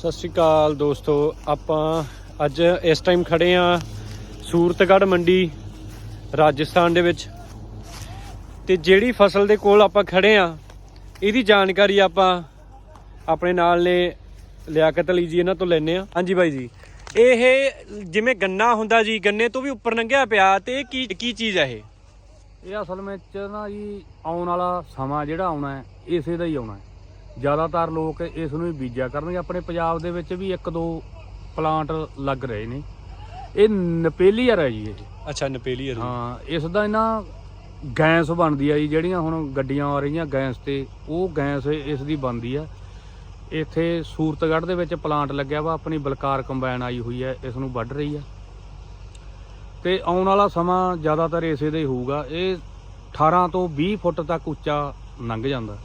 ਸਤਿ ਸ਼੍ਰੀ ਅਕਾਲ ਦੋਸਤੋ, ਆਪਾਂ ਅੱਜ ਇਸ ਟਾਈਮ ਖੜੇ ਆ ਸੂਰਤਗੜ੍ਹ ਮੰਡੀ, ਰਾਜਸਥਾਨ ਦੇ ਵਿੱਚ। ਤੇ ਜਿਹੜੀ ਫਸਲ ਦੇ ਕੋਲ ਆਪਾਂ ਖੜੇ ਆ ਇਹਦੀ ਜਾਣਕਾਰੀ ਆਪਾਂ ਆਪਣੇ ਨਾਲ ਨੇ ਲਿਆਕਤ ਅਲੀ ਜੀ ਇਹਨਾਂ ਤੋਂ ਲੈਨੇ ਆ ਹਾਂਜੀ ਬਾਈ ਜੀ, ਇਹ ਜਿਵੇਂ ਗੰਨਾ ਹੁੰਦਾ ਜੀ, ਗੰਨੇ ਤੋਂ ਵੀ ਉੱਪਰ ਲੰਘਿਆ ਪਿਆ ਤੇ ਇਹ ਕੀ ਕੀ ਚੀਜ਼ ਆ ਇਹ? ਇਹ ਅਸਲ ਵਿੱਚ ਨਾ ਜੀ ਆਉਣ ਵਾਲਾ ਸਮਾਂ ਜਿਹੜਾ ਆਉਣਾ ਹੈ, ਇਸੇ ਦਾ ਹੀ ਆਉਣਾ ਹੈ। ਜ਼ਿਆਦਾਤਰ ਲੋਕ ਇਸ ਨੂੰ ਹੀ ਬੀਜਿਆ ਕਰਨਗੇ। ਆਪਣੇ ਪੰਜਾਬ ਦੇ ਵਿੱਚ ਵੀ ਇੱਕ ਦੋ ਪਲਾਂਟ ਲੱਗ ਰਹੇ ਨੇ। ਇਹ ਨਪੇਲੀਅਰ ਹੈ ਜੀ ਇਹ। ਅੱਛਾ ਨਪੇਲੀਅਰ ਹਾਂ ਇਸ ਦਾ ਇਹਨਾਂ ਗੈਸ ਬਣਦੀ ਆ ਜੀ ਜਿਹੜੀਆਂ ਹੁਣ ਗੱਡੀਆਂ ਆ ਰਹੀਆਂ ਗੈਸ ਤੇ ਉਹ ਗੈਸ ਇਸ ਦੀ ਬਣਦੀ ਆ। ਇੱਥੇ ਸੂਰਤਗੜ੍ਹ ਦੇ ਵਿੱਚ ਪਲਾਂਟ ਲੱਗਿਆ ਵਾ ਆਪਣੀ ਬਲਕਾਰ ਕੰਬਾਈਨ ਆਈ ਹੋਈ ਹੈ ਇਸ ਨੂੰ ਵੱਢ ਰਹੀ ਆ। ਤੇ ਆਉਣ ਵਾਲਾ ਸਮਾਂ ਜ਼ਿਆਦਾਤਰ ਇਸੇ ਦਾ ਹੀ ਹੋਊਗਾ। ਇਹ 18 ਤੋਂ 20 ਫੁੱਟ ਤੱਕ ਉੱਚਾ ਲੰਘ ਜਾਂਦਾ।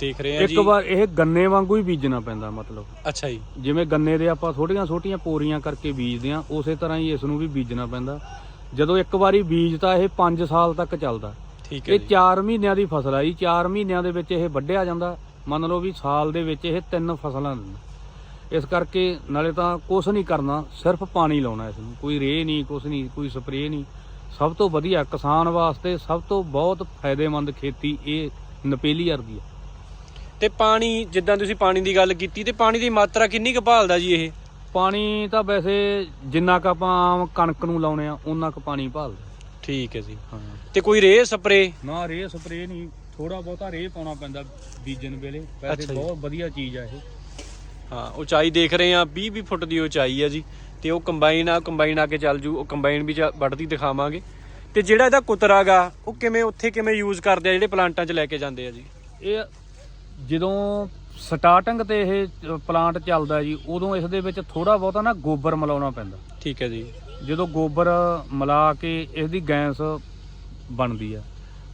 ਦੇਖ ਰਹੇ ਆ ਜੀ। ਇੱਕ ਵਾਰ ਇਹ ਗੰਨੇ ਵਾਂਗੂ ਹੀ ਬੀਜਣਾ ਪੈਂਦਾ ਮਤਲਬ। ਅੱਛਾ ਜੀ। ਜਿਵੇਂ ਗੰਨੇ ਦੇ ਆਪਾਂ ਛੋਟੀਆਂ ਛੋਟੀਆਂ ਪੋਰੀਆਂ ਕਰਕੇ ਬੀਜਦੇ ਆ ਉਸੇ ਤਰ੍ਹਾਂ ਹੀ ਇਸ ਨੂੰ ਵੀ ਬੀਜਣਾ ਪੈਂਦਾ। ਜਦੋਂ ਇੱਕ ਵਾਰੀ ਬੀਜਤਾ ਇਹ 5 ਸਾਲ ਤੱਕ ਚੱਲਦਾ। ਠੀਕ ਹੈ ਇਹ ਜੀ। 4 ਮਹੀਨਿਆਂ ਦੀ ਫਸਲ ਆ ਜੀ 4 ਮਹੀਨਿਆਂ ਦੇ ਵਿੱਚ ਇਹ ਵੱਢਿਆ ਜਾਂਦਾ। ਮੰਨ ਲਓ ਵੀ ਸਾਲ ਦੇ ਵਿੱਚ ਇਹ ਤਿੰਨ ਫਸਲਾਂ ਇਸ ਕਰਕੇ ਨਾਲੇ ਤਾਂ ਕੁਝ ਨਹੀਂ ਕਰਨਾ ਸਿਰਫ ਪਾਣੀ ਲਾਉਣਾ ਇਸ ਨੂੰ। ਕੋਈ ਰੇ ਨਹੀਂ ਕੁਝ ਨਹੀਂ ਕੋਈ ਸਪਰੇਅ ਨਹੀਂ। ਸਭ ਤੋਂ ਵਧੀਆ ਕਿਸਾਨ ਵਾਸਤੇ ਸਭ ਤੋਂ ਬਹੁਤ ਫਾਇਦੇਮੰਦ ਖੇਤੀ ਇਹ ਨਪੇਲੀਅਰ ਦੀ ਹੈ ਤੇ ਪਾਣੀ ਜਿੱਦਾਂ ਤੁਸੀਂ ਪਾਣੀ ਦੀ ਗੱਲ ਕੀਤੀ ਤੇ ਪਾਣੀ ਦੀ ਮਾਤਰਾ ਕਿੰਨੀ ਕੁ ਭਾਲਦਾ ਜੀ ਇਹ? ਪਾਣੀ ਤਾਂ ਵੈਸੇ ਜਿੰਨਾ ਕ ਆਪਾਂ ਆਮ ਕਣਕ ਨੂੰ ਲਾਉਣੇ ਆ ਉਹਨਾਂ ਕ ਪਾਣੀ ਭਾਲਦਾ। ਠੀਕ ਹੈ ਜੀ। ਹਾਂ। ਤੇ ਕੋਈ ਰੇ ਸਪਰੇ? ਨਾ ਰੇ ਸਪਰੇਅ ਨਹੀਂ। ਥੋੜਾ ਬਹੁਤਾ ਰੇ ਪਾਉਣਾ ਪੈਂਦਾ ਬੀਜਣ ਵੇਲੇ। ਅੱਛਾ ਵੈਸੇ ਜੀ। ਬਹੁਤ ਵਧੀਆ ਚੀਜ਼ ਆ ਇਹ। ਹਾਂ ਉਚਾਈ ਦੇਖ ਰਹੇ ਆ 20 20 ਫੁੱਟ ਦੀ ਉਚਾਈ ਆ ਜੀ। ਤੇ ਉਹ ਕੰਬਾਈਨ ਆ ਕੰਬਾਈਨ ਆ ਕੇ ਚੱਲ ਜੂ ਉਹ ਕੰਬਾਈਨ ਵੀ ਚ- ਵੱਢਦੀ ਦਿਖਾਵਾਂਗੇ। ਤੇ ਜਿਹੜਾ ਇਹਦਾ ਕੁਤਰਾਗਾ ਉਹ ਕਿਵੇਂ ਉੱਥੇ ਕਿਵੇਂ ਯੂਜ਼ ਕਰਦੇ ਆ ਜਿਹੜੇ ਪਲਾਂਟਾਂ 'ਚ ਲੈ ਕੇ ਜਾਂਦੇ ਆ ਜੀ? ਇਹ ਜਦੋਂ ਸਟਾਰਟਿੰਗ ਤੇ ਇਹ ਪਲਾਂਟ ਚੱਲਦਾ ਜੀ ਉਦੋਂ ਇਸ ਦੇ ਵਿੱਚ ਥੋੜਾ ਬਹੁਤਾ ਨਾ ਗੋਬਰ ਮਿਲਾਉਣਾ ਪੈਂਦਾ। ਠੀਕ ਹੈ ਜੀ। ਜਦੋਂ ਗੋਬਰ ਮਿਲਾ ਕੇ ਇਸ ਦੀ ਗੈਸ ਬਣਦੀ ਆ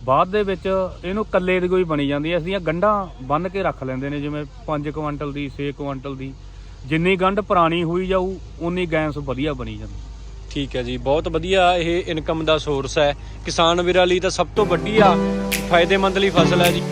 ਬਾਅਦ ਦੇ ਵਿੱਚ ਇਹਨੂੰ ਕੱਲੇ ਦੀ ਕੋਈ ਬਣੀ ਜਾਂਦੀ ਹੈ ਇਸ ਦੀਆਂ ਗੰਢਾਂ ਬੰਨ ਕੇ ਰੱਖ ਲੈਂਦੇ ਨੇ ਜਿਵੇਂ 5 ਕੁਇੰਟਲ ਦੀ 6 ਕੁਇੰਟਲ ਦੀ। ਜਿੰਨੀ ਗੰਢ ਪੁਰਾਣੀ ਹੋਈ ਜਾਊ ਉਨੀ ਗੈਸ ਵਧੀਆ ਬਣੀ ਜਾਂਦੀ। ਠੀਕ ਹੈ ਜੀ ਬਹੁਤ ਵਧੀਆ ਇਹ ਇਨਕਮ ਦਾ ਸੋਰਸ ਹੈ। ਕਿਸਾਨ ਵੀਰਾਂ ਲਈ ਤਾਂ ਸਭ ਤੋਂ ਵੱਡੀ ਆ ਫਾਇਦੇਮੰਦ ਲਈ ਫਸਲ ਹੈ ਜੀ।